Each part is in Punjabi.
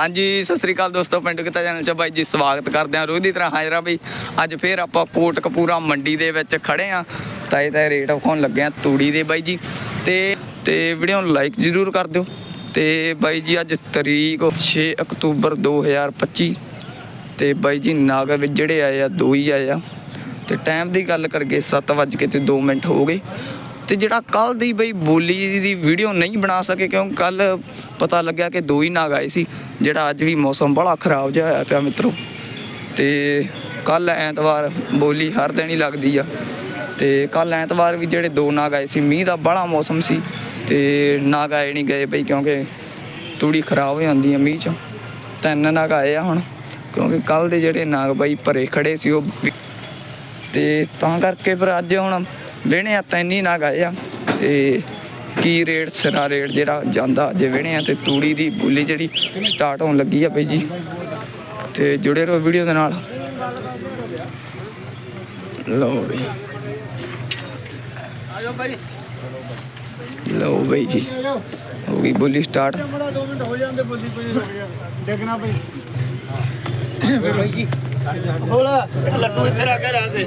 ਹਾਂਜੀ, ਸਤਿ ਸ੍ਰੀ ਅਕਾਲ ਦੋਸਤੋ, ਪਿੰਡ ਕਿਤਾ ਚੈਨਲ 'ਚ ਬਾਈ ਜੀ, ਸਵਾਗਤ ਕਰਦੇ ਹਾਂ ਰੋਜ਼ ਦੀ ਤਰ੍ਹਾਂ ਹਾਜ਼ਰ ਆ ਬਈ। ਅੱਜ ਫੇਰ ਆਪਾਂ ਕੋਟ ਕਪੂਰਾ ਮੰਡੀ ਦੇ ਵਿੱਚ ਖੜੇ ਆ ਇਹ ਤਾਂ ਰੇਟ ਵਿਖਾਉਣ ਲੱਗੇ ਆ ਤੂੜੀ ਦੇ ਬਾਈ ਜੀ। ਤੇ ਤੇ ਵੀਡੀਓ ਨੂੰ ਲਾਈਕ ਜ਼ਰੂਰ ਕਰ ਦਿਓ। ਤੇ ਬਾਈ ਜੀ, ਅੱਜ ਤਰੀਕ 6 ਅਕਤੂਬਰ 2025 ਤੇ ਬਾਈ ਜੀ, ਨਾਗ ਵਿੱਚ ਜਿਹੜੇ ਆਏ ਆ, ਦੋ ਹੀ ਆਏ ਆ। ਤੇ ਟਾਈਮ ਦੀ ਗੱਲ ਕਰਗੇ 7:00 ਤੇ 2 ਮਿੰਟ ਹੋ ਗਏ। ਤੇ ਜਿਹੜਾ ਕੱਲ ਦੀ ਬਈ ਬੋਲੀ ਦੀ ਵੀਡੀਓ ਨਹੀਂ ਬਣਾ ਸਕੇ ਕਿਉਂਕਿ ਕੱਲ ਪਤਾ ਲੱਗਿਆ ਕਿ ਦੋ ਹੀ ਨਾਗ ਆਏ ਸੀ। ਜਿਹੜਾ ਅੱਜ ਵੀ ਮੌਸਮ ਬੜਾ ਖਰਾਬ ਜਿਹਾ ਹੋਇਆ ਪਿਆ ਮਿੱਤਰੋ। ਤੇ ਕੱਲ ਐਤਵਾਰ ਬੋਲੀ ਹਰ ਦਿਨ ਹੀ ਲੱਗਦੀ ਆ। ਤੇ ਕੱਲ ਐਤਵਾਰ ਵੀ ਜਿਹੜੇ ਦੋ ਨਾਗ ਆਏ ਸੀ, ਮੀਂਹ ਦਾ ਬੜਾ ਮੌਸਮ ਸੀ। ਤੇ ਨਾਗ ਆਏ ਨਹੀਂ ਗਏ ਬਈ ਕਿਉਂਕਿ ਤੂੜੀ ਖਰਾਬ ਹੋ ਜਾਂਦੀ ਆ ਮੀਂਹ ਚ। ਤਿੰਨ ਨਾਗ ਆਏ ਆ ਹੁਣ, ਕਿਉਂਕਿ ਕੱਲ ਦੇ ਜਿਹੜੇ ਨਾਗ ਬਾਈ ਭਰੇ ਖੜੇ ਸੀ ਉਹ ਵੀ- ਤੇ ਤਾਂ ਕਰਕੇ ਫਿਰ ਅੱਜ ਹੁਣ ਵਿਹਣੇ ਆ, ਤਿੰਨ ਹੀ ਨਾਗ ਆਏ ਆ। ਤੇ ਕੀ ਰੇਟ ਸਿਰਾ ਰੇਟ ਜਿਹੜਾ ਜਾਂਦਾ ਅੱਜ ਵਿਹਣੇ ਆ ਤੇ ਤੂੜੀ ਦੀ ਬੋਲੀ ਜਿਹੜੀ ਸਟਾਰਟ ਹੋਣ ਲੱਗੀ ਆ ਬਈ ਜੀ। ਤੇ ਜੁੜੇ ਰਹੋ ਵੀਡੀਓ ਦੇ ਨਾਲ। ਲਓ ਬਈ। ਆਜੋ ਬਾਈ ਲਓ ਬਈ ਜੀ। ਹੋ ਗਈ ਬੋਲੀ ਸਟਾਰਟ ਬੜਾ 2 ਮਿੰਟ ਹੋ ਜਾਂਦੇ ਬੋਲੀ ਕੋਈ ਰੁਕ ਗਿਆ ਡੇਗਣਾ ਬਈ ਬਾਈ ਜੀ ਬੋਲ ਲੱਡੂ ਇੱਥੇ ਰੱਖ ਕੇ ਰੱਖ ਦੇ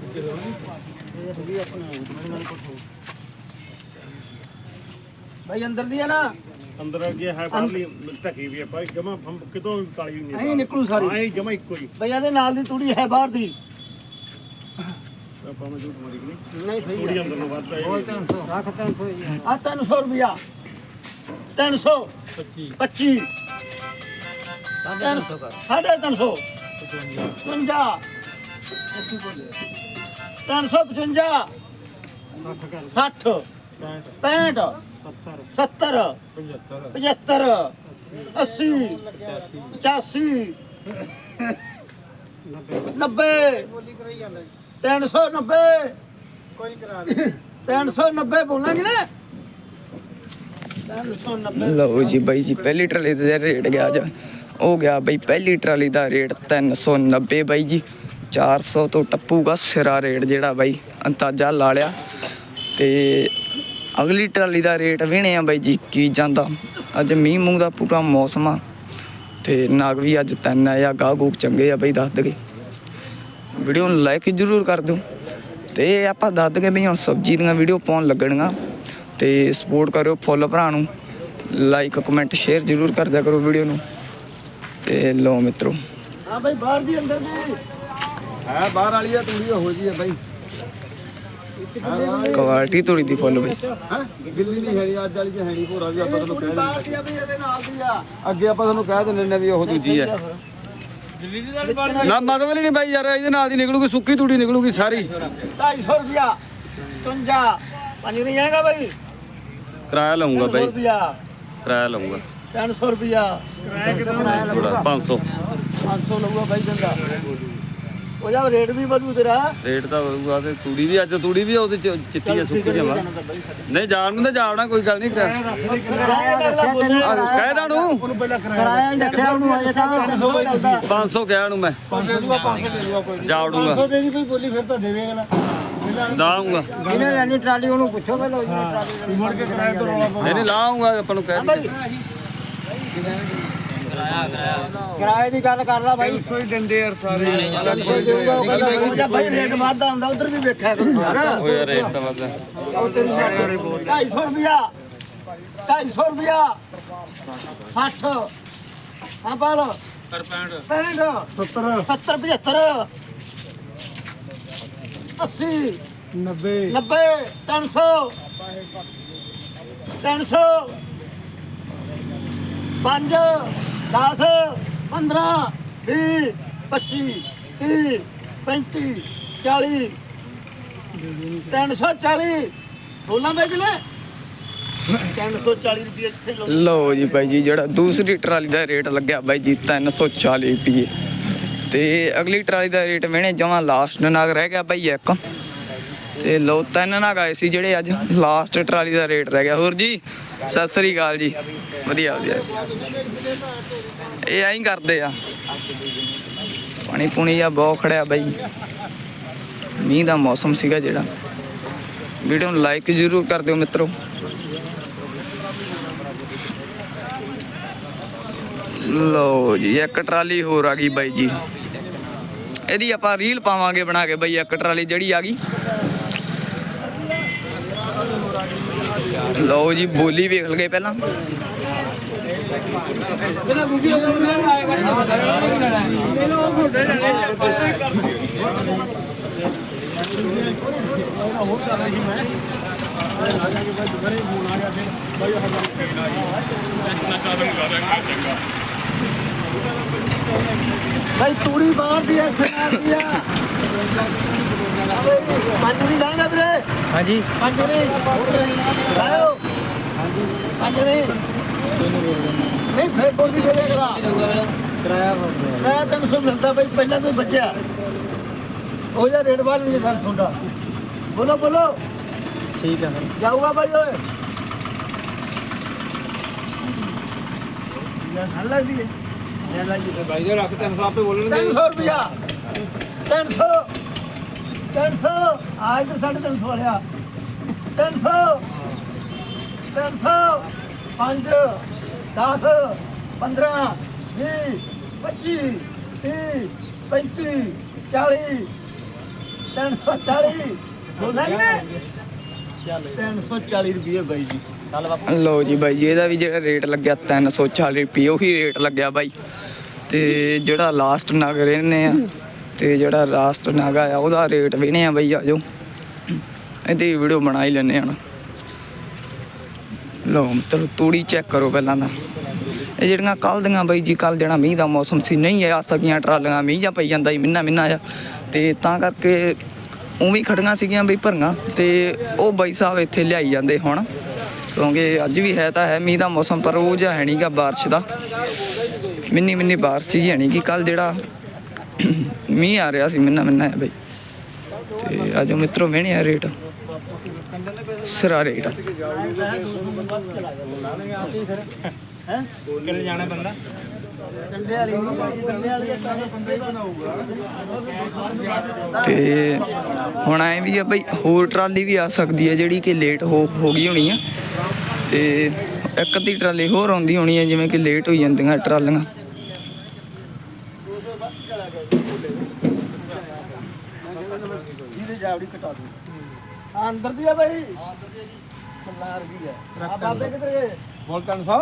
ਭਾਈ ਅੰਦਰ ਦੀ ਆ ਨਾ। ਅੰਦਰ ਅੱਗੇ ਹੈ ਬਾਹਰਲੀ ਢਕੀ ਵੀ ਹੈ ਪਰ ਜਮਾ ਕਿਤੋਂ ਕਾਲੀ ਨਹੀਂ ਐਂ ਨਿਕਲੂ ਸਾਰੀ। ਐਂ ਜਮਾ ਇੱਕੋ ਹੀ। ਭਈਆ ਦੇ ਨਾਲ ਦੀ ਤੂੜੀ ਹੈ ਬਾਹਰ ਦੀ। ਆਪਾਂ ਨੂੰ ਝੂਠ ਮਾਰੀ ਕਿ ਨਹੀਂ? ਨਹੀਂ ਸਹੀ ਹੈ ਅੰਦਰ ਨੂੰ ਵੱਧ ਹੈ ਰੱਖ 300 ਆ 300 ਰੁਪਿਆ 300 25 ਸਾਢੇ 300 55 355 60 65 70 75 80 85 90 390 ਕੋਈ ਕਰਾ 390 ਬੋਲਾਂਗੇ ਨਾ। 390 ਲਓ ਜੀ ਬਾਈ ਜੀ, ਪਹਿਲੀ ਟਰਾਲੀ ਦਾ ਰੇਟ ਗਿਆ ਅੱਜ ਹੋ ਗਿਆ ਬਈ, ਪਹਿਲੀ ਟਰਾਲੀ ਦਾ ਰੇਟ 390 ਬਾਈ ਜੀ। 400 ਤੋਂ ਟੱਪੂਗਾ ਸਿਰਾ ਰੇਟ ਜਿਹੜਾ ਬਾਈ, ਅੰਦਾਜ਼ਾ ਲਾ ਲਿਆ। ਤੇ ਅਗਲੀ ਟਰਾਲੀ ਦਾ ਰੇਟ ਵਿਹਣੇ ਆ ਬਾਈ ਜੀ, ਕੀ ਜਾਂਦਾ। ਅੱਜ ਮੀਂਹ ਮੂੰਹ ਦਾ ਪੂਰਾ ਮੌਸਮ ਆ। ਤੇ ਨਾਗ ਵੀ ਅੱਜ ਤਿੰਨ ਆ ਗਾਹ ਗੂਕ ਚੰਗੇ ਆ ਬਾਈ, ਦੱਸ ਦਗੇ ਵੀਡੀਓ ਨੂੰ ਲਾਈਕ ਜ਼ਰੂਰ ਕਰ ਦਿਓ। ਤੇ ਆਪਾਂ ਦੱਸ ਦਗੇ ਬਈ ਹੁਣ ਸਬਜ਼ੀ ਦੀਆਂ ਵੀਡੀਓ ਪਾਉਣ ਲੱਗਣੀਆਂ। ਤੇ ਸਪੋਰਟ ਕਰਿਓ ਫੁੱਲ ਭਰਾ ਨੂੰ। ਲਾਈਕ, ਕਮੈਂਟ, ਸ਼ੇਅਰ ਜ਼ਰੂਰ ਕਰਦਿਆ ਕਰੋ ਵੀਡੀਓ ਨੂੰ। ਤੇ ਲਓ ਮਿੱਤਰੋ। ਹਾਂ ਭਾਈ ਬਾਹਰ ਦੀ ਅੰਦਰ ਦੀ। ਹੈ ਬਾਹਰ ਵਾਲੀ ਆ ਤੂੜੀ ਹੋ ਜੀ ਹੈ ਬਾਈ। ਕੁਆਲਿਟੀ ਥੋੜੀ ਦੀ ਫੁੱਲ ਬਈ। ਹਾਂ ਗਿੱਲੀ ਨਹੀਂ ਹੈਗੀ ਅੱਜ ਵਾਲੀ ਚ ਹੈਣੀ ਭੋਰਾ ਵੀ ਆਪਾਂ ਤੁਹਾਨੂੰ ਤੂੜੀ ਕਹਿ ਬਾਹਰ ਦੀ ਆ ਵੀ ਇਹਦੇ ਨਾਲ ਦੀ ਆ। ਦਿੰਦੇ ਅੱਗੇ ਆਪਾਂ ਤੁਹਾਨੂੰ ਕਹਿ ਦਿੰਦੇ ਨੇ ਵੀ ਉਹ ਦੂਜੀ ਹੈ ਨਾ ਮਤਲਬ ਨਹੀਂ ਬਾਈ ਯਾਰ ਇਹਦੇ ਨਾਲ ਦੀ ਨਿਕਲੂਗੀ ਸੁੱਕੀ ਤੂੜੀ ਨਿਕਲੂਗੀ ਸਾਰੀ। 250 ਰੁਪਿਆ 55 ਪੰਜ ਨਹੀਂ ਜਾਏਗਾ ਭਾਈ ਕਿਰਾਇਆ ਲਊਂਗਾ 300 ਬਾਈ। ਰੁਪਿਆ ਕਿਰਾਇਆ ਲਊਂਗਾ। 300 ਰੁਪਿਆ ਕਿਰਾਇਆ ਕਿੰਨਾ ਥੋੜਾ 500 500 ਲਊਗਾ ਭਾਈ ਚੰਗਾ ਉਹਦਾ ਰੇਟ ਵੀ ਵਧੂ ਤੇਰਾ। ਰੇਟ ਤਾਂ ਹੋਊਗਾ ਤੇ ਤੂੜੀ ਵੀ ਅੱਜ ਤੂੜੀ ਵੀ ਉਹਦੇ ਚ ਚਿੱਟੀ ਆ ਸੁੱਕੀ ਜਮਾ। ਨਹੀਂ ਜਾਣ ਨੂੰ ਤਾਂ ਜਾਵਣਾ ਕੋਈ ਗੱਲ ਨਹੀਂ ਕਿਰਾਇਆ। ਅਗਲਾ ਕਹਿ ਦਾਂ ਨੂੰ ਉਹਨੂੰ ਪਹਿਲਾਂ ਕਿਰਾਇਆ। ਦੱਸਿਆ ਉਹਨੂੰ ਅਜੇ ਤਾਂ 500 ਕੋਈ ਦੱਸਦਾ 500 ਕਿਹਾ ਨੂੰ ਮੈਂ। 500 ਦੂਆ 500 ਦੇ ਦੂਆ ਕੋਈ ਜਾਵੜੂਗਾ 500 ਦੇ ਦੀ ਕੋਈ ਬੋਲੀ ਫਿਰ ਤਾਂ ਦੇਵੇਗਾ ਨਾ। ਲਾਉਂਗਾ ਜਿਹਨੇ ਲੈਣੀ ਟਰਾਲੀ ਉਹਨੂੰ ਪੁੱਛੋ ਪਹਿਲਾਂ ਟਰਾਲੀ ਮੁੜ ਕੇ ਕਿਰਾਇਆ ਤੋਂ ਰੌਲਾ ਨਹੀਂ ਨਹੀਂ ਲਾਉਂਗਾ ਆਪਾਂ ਨੂੰ ਕਹਿ ਭਾਈ ਕਿਰਾਏ ਦੀ ਗੱਲ ਕਰ ਲੈ ਭਾਈ ਕੋਈ ਦਿੰਦੇ ਯਾਰ ਸਾਰੇ। ਦੇਊਗਾ ਉਹ ਕਹਿੰਦਾ ਭਾਈ ਰੇਟ ਵਾਧਾ ਹੁੰਦਾ ਉਧਰ ਵੀ ਵੇਖਿਆ ਕਰੋ ਯਾਰ ਉਹ ਯਾਰ ਰੇਟ ਤਾਂ ਵੱਧ ਹੈ। ਉਹ ਤੇਰੀ 250 ਰੁਪਿਆ 250 ਰੁਪਿਆ 60 ਹਾਂ ਬਾਲ 65 65 70 70 75 80 90 90 300 300 5 10 15 20 25 30 35 40 340 ਬੋਲਾਂ ਵੇਚ 340 ਰੁਪਏ ਇੱਥੇ ਲਓ ਜੀ ਬਾਈ ਜੀ, ਜਿਹੜਾ ਦੂਸਰੀ ਟਰਾਲੀ ਦਾ ਰੇਟ ਲੱਗਿਆ ਬਾਈ ਜੀ 340 ਰੁਪਏ। ਤੇ ਅਗਲੀ ਟਰਾਲੀ ਦਾ ਰੇਟ ਵੇਣੇ, ਜਮਾ ਲਾਸਟ ਨਾਗ ਰਹਿ ਗਿਆ ਬਾਈ ਇੱਕ। ਤੇ ਲੋ ਤਿੰਨ ਨਾਗ ਆਏ ਸੀ ਜਿਹੜੇ ਅੱਜ ਲਾਸਟ ਟਰਾਲੀ ਦਾ ਰੇਟ ਰਹਿ ਗਿਆ। ਹੋਰ ਜੀ, ਸਤਿ ਸ੍ਰੀ ਅਕਾਲ ਜੀ। ਵਧੀਆ ਵਧੀਆ। ਇਹ ਐਂ ਕਰਦੇ ਆ। ਪਾਣੀ ਪੁਣੀ ਆ ਬਹੁਤ ਖੜਿਆ ਬਾਈ। ਮੀਂਹ ਦਾ ਮੌਸਮ ਸੀਗਾ ਜਿਹੜਾ। ਵੀਡੀਓ ਨੂੰ ਲਾਈਕ ਜ਼ਰੂਰ ਕਰ ਦਿਓ ਮਿੱਤਰੋ। ਲੋ ਜੀ, ਇੱਕ ਟਰਾਲੀ ਹੋਰ ਆ ਗਈ ਬਾਈ ਜੀ। ਇਹਦੀ ਆਪਾਂ ਰੀਲ ਪਾਵਾਂਗੇ ਬਣਾ ਕੇ ਬਾਈ, ਇੱਕ ਟਰਾਲੀ ਜਿਹੜੀ ਆ ਗਈ। ਲਓ ਜੀ ਬੋਲੀ ਵੇਖ ਲਗੇ ਪਹਿਲਾਂ। ਭਾਈ ਤੂੜੀ ਬਾਹਰ ਦੀ ਐ ਸਨਾਰ ਦੀ ਆ ਅਬੇ ਪੰਜ ਨਹੀਂ ਲਾਂਗਾ ਵੀਰੇ। ਹਾਂਜੀ। ਪੰਜ ਨਹੀਂ। ਲਾਓ ਹਾਂਜੀ ਪੰਜ ਨਹੀਂ। ਫੇਰ ਬੋਲ ਵੀ ਦੇ ਅਗਲਾ। ਕਿਰਾਇਆ ਮੈਂ 300 ਮਿਲਦਾ ਬਈ ਪਹਿਲਾਂ ਤੋਂ ਬਚਿਆ। ਉਹ ਜਿਹਾ ਰੇਟ ਵਾਲ ਨਹੀਂ ਸਰ ਤੁਹਾਡਾ। ਬੋਲੋ ਬੋਲੋ। ਠੀਕ ਹੈ ਫਿਰ। ਜਾਊਗਾ ਭਾਈ ਓਏ। ਯਾਰ ਹੱਲ ਲੱਗਦੀ ਹੈ ਯਾਰ ਲੱਗਦੀ ਬਾਈ ਜੀ। ਰੱਖ 300 ਆਪੇ ਬੋਲਣਗੇ 300 ਰੁਪਿਆ 300 300 ਆਜ ਤਾਂ ਸਾਢੇ 300 ਵਾਲਿਆ 300 300 5 10 15 20 25 30 35 40 340 ਬੋਲਾਂ ਨੇ? 340 ਰੁਪਏ ਬਾਈ ਜੀ। ਲਓ ਜੀ ਬਾਈ ਜੀ ਇਹਦਾ ਵੀ ਜਿਹੜਾ ਰੇਟ ਲੱਗਿਆ 340 ਰੁਪਏ ਉਹੀ ਰੇਟ ਲੱਗਿਆ ਬਾਈ। ਤੇ ਜਿਹੜਾ ਲਾਸਟ ਨਗ ਰਹਿੰਦੇ ਆ ਤੇ ਜਿਹੜਾ ਲਾਸਟ ਨਗ ਆ, ਉਹਦਾ ਰੇਟ ਵੇਣੇ ਆ ਬਾਈ, ਆਜੋ। ਇਹਦੀ ਵੀਡੀਓ ਬਣਾ ਹੀ ਲੈਣੇ ਹਨ ਲਓ ਮਿੱਤਰੋ ਤੂੜੀ ਚੈੱਕ ਕਰੋ ਪਹਿਲਾਂ ਤਾਂ। ਇਹ ਜਿਹੜੀਆਂ ਕੱਲ ਦੀਆਂ ਬਈ ਜੀ ਕੱਲ ਜਿਹੜਾ ਮੀਂਹ ਦਾ ਮੌਸਮ ਸੀ, ਨਹੀਂ ਆ ਸਕੀਆਂ ਟਰਾਲੀਆਂ, ਮੀਂਹ ਜਾਂ ਪਈ ਜਾਂਦਾ ਸੀ, ਮਿੰਨਾ ਮਿੰਨਾ ਆ ਤੇ ਤਾਂ ਕਰਕੇ ਉਵੇਂ ਖੜੀਆਂ ਸੀਗੀਆਂ ਬਈ ਭਰੀਆਂ, ਤੇ ਉਹ ਬਾਈ ਸਾਹਿਬ ਇੱਥੇ ਲਿਆਈ ਜਾਂਦੇ ਹੁਣ। ਕਿਉਂਕਿ ਅੱਜ ਵੀ ਹੈ ਤਾਂ ਹੈ ਮੀਂਹ ਦਾ ਮੌਸਮ, ਪਰ ਉਹ ਜਿਹਾ ਹੈ ਨਹੀਂਗਾ ਬਾਰਿਸ਼ ਦਾ। ਮਿੰਨੀ ਮਿੰਨੀ ਬਾਰਿਸ਼ ਹੀ ਹੈ ਨਹੀਂ ਕਿ ਕੱਲ ਜਿਹੜਾ ਮੀਂਹ ਆ ਰਿਹਾ ਸੀ, ਮਿੰਨਾ ਮਿੰਨਾ ਹੈ ਬਈ। ਤੇ ਆਜੋ ਮਿੱਤਰੋ ਵੇਣੇ ਆ ਰੇਟ। ਸਿਰਾ ਰੇਟ ਹੈ ਕਿੱਥੇ ਜਾਣਾ ਬੰਦਾ ਤੇ ਹੁਣ ਐ ਵੀ ਆ ਬਈ, ਹੋਰ ਟਰਾਲੀ ਵੀ ਆ ਸਕਦੀ ਹੈ ਜਿਹੜੀ ਕਿ ਲੇਟ ਹੋ ਹੋ ਗਈ ਹੋਣੀ ਆ। ਤੇ ਇੱਕ ਅੱਧੀ ਟਰਾਲੀ ਹੋਰ ਆਉਂਦੀ ਹੋਣੀ ਹੈ ਜਿਵੇਂ ਕਿ ਲੇਟ ਹੋਈ ਜਾਂਦੀਆਂ ਟਰਾਲੀਆਂ। ਜਿਹਦੇ ਜਾਵੜੀ ਕਟਾ ਦੂ। ਆ ਅੰਦਰ ਦੀ ਆ ਭਾਈ ਲਾਰ ਦੀ ਆ ਆ ਬਾਬੇ ਕਿੱਧਰ ਗਏ? ਬੋਲ 300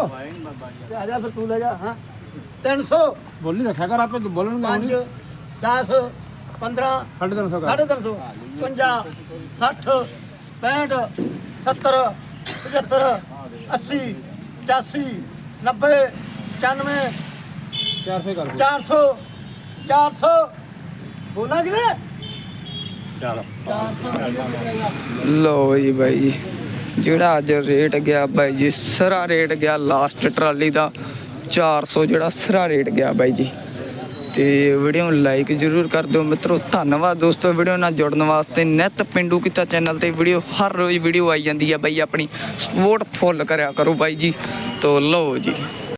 ਤੇ ਆ ਜਾ ਫਿਰ ਤੂੰ ਲੈ ਜਾ ਹਾਂ। 300 ਬੋਲ ਨਹੀਂ ਰੱਖਿਆ ਕਰ ਆਪੇ ਬੋਲਣਗੇ 5 10 15 350 ਸਾਢੇ 300 50 60 65 70 75 80 85 90 95 400 ਕਰ 400 400 ਬੋਲਾਂ ਕਿ ਨੇ ਚਲ 400 ਲਓ ਜੀ ਬਾਈ ਜੀ ਜਿਹੜਾ ਅੱਜ ਰੇਟ ਗਿਆ ਬਾਈ ਜੀ, ਸਰਾ ਰੇਟ ਗਿਆ ਲਾਸਟ ਟਰਾਲੀ ਦਾ 400 ਜਿਹੜਾ ਸਰਾ ਰੇਟ ਗਿਆ ਬਾਈ ਜੀ। ਤੇ ਵੀਡੀਓ ਨੂੰ ਲਾਈਕ ਜ਼ਰੂਰ ਕਰ ਦਿਓ ਮਿੱਤਰੋ, ਧੰਨਵਾਦ ਦੋਸਤੋ ਵੀਡੀਓ ਨਾਲ ਜੁੜਨ ਵਾਸਤੇ। ਨਿਤ ਪਿੰਡੂ ਕੀਤਾ ਚੈਨਲ ਤੇ ਵੀਡੀਓ ਹਰ ਰੋਜ਼ ਵੀਡੀਓ ਆਈ ਜਾਂਦੀ ਆ ਬਾਈ ਆਪਣੀ। ਸਪੋਰਟ ਫੁੱਲ ਕਰਿਆ ਕਰੋ ਬਾਈ ਜੀ। ਤੋ ਲਓ ਜੀ।